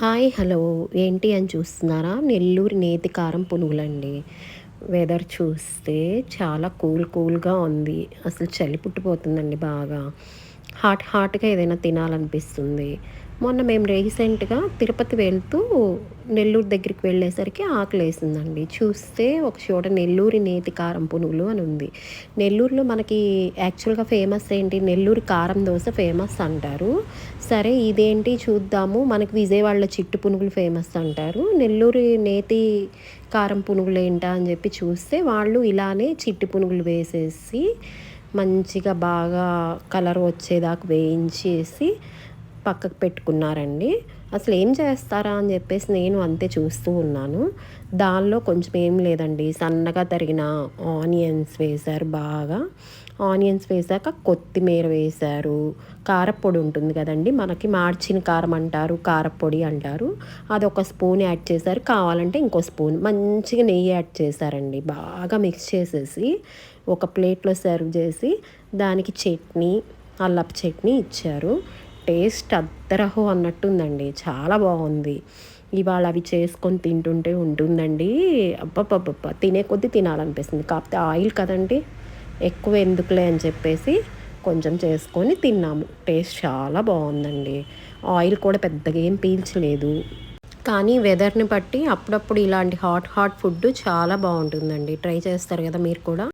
Hi hello. ఏంటి అని చూస్తున్నారా? నెల్లూరు నేతి కారం పునుగులండి. వెదర్ చూస్తే చాలా కూల్ కూల్గా ఉంది. అసలు చలి పుట్టిపోతుందండి బాగా. హాట్ హాట్గా ఏదైనా తినాలనిపిస్తుంది. మొన్న మేము రీసెంట్గా తిరుపతి వెళ్తూ నెల్లూరు దగ్గరికి వెళ్ళేసరికి ఆకలి వేసిందండి. చూస్తే ఒక చోట నెల్లూరి నేతి కారం పునుగులు అని ఉంది. నెల్లూరులో మనకి యాక్చువల్గా ఫేమస్ ఏంటి? నెల్లూరు కారం దోశ ఫేమస్ అంటారు. సరే ఇదేంటి చూద్దాము. మనకి విజయవాడలో చిట్టు పునుగులు ఫేమస్ అంటారు. నెల్లూరు నేతి కారం పునుగులు ఏంటా అని చెప్పి చూస్తే వాళ్ళు ఇలానే చిట్టు పునుగులు వేసేసి మంచిగా బాగా కలర్ వచ్చేదాకా వేయించేసి పక్కకు పెట్టుకున్నారండి. అసలు ఏం చేస్తారా అని చెప్పేసి నేను అంతే చూస్తూ ఉన్నాను. దానిలో కొంచెం ఏం లేదండి. సన్నగా తరిగిన ఆనియన్స్ వేశారు బాగా. ఆనియన్స్ వేసాక కొత్తిమీర వేశారు. కారపొడి ఉంటుంది కదండి. మనకి మార్చిన కారం అంటారు కారపొడి అంటారు. అది ఒక స్పూన్ యాడ్ చేశారు. కావాలంటే ఇంకో స్పూన్. మంచిగా నెయ్యి యాడ్ చేశారండి. బాగా మిక్స్ చేసేసి ఒక ప్లేట్లో సర్వ్ చేసి దానికి చట్నీ అల్లపు చట్నీ ఇచ్చారు. టేస్ట్ అద్దరహో అన్నట్టుందండి. చాలా బాగుంది. ఇవాళ అవి చేసుకొని తింటుంటే ఉంటుందండి. అబ్బబ్బబ్బ తినే కొద్దీ తినాలనిపిస్తుంది. కాకపోతే ఆయిల్ కదండి. ఎక్కువ ఎందుకులే అని చెప్పేసి కొంచెం చేసుకొని తిన్నాము. టేస్ట్ చాలా బాగుందండి. ఆయిల్ కూడా పెద్దగా ఏం పీల్చలేదు. కానీ వెదర్ని బట్టి అప్పుడప్పుడు ఇలాంటి హాట్ హాట్ ఫుడ్ చాలా బాగుంటుందండి. ట్రై చేస్తారు కదా మీరు కూడా?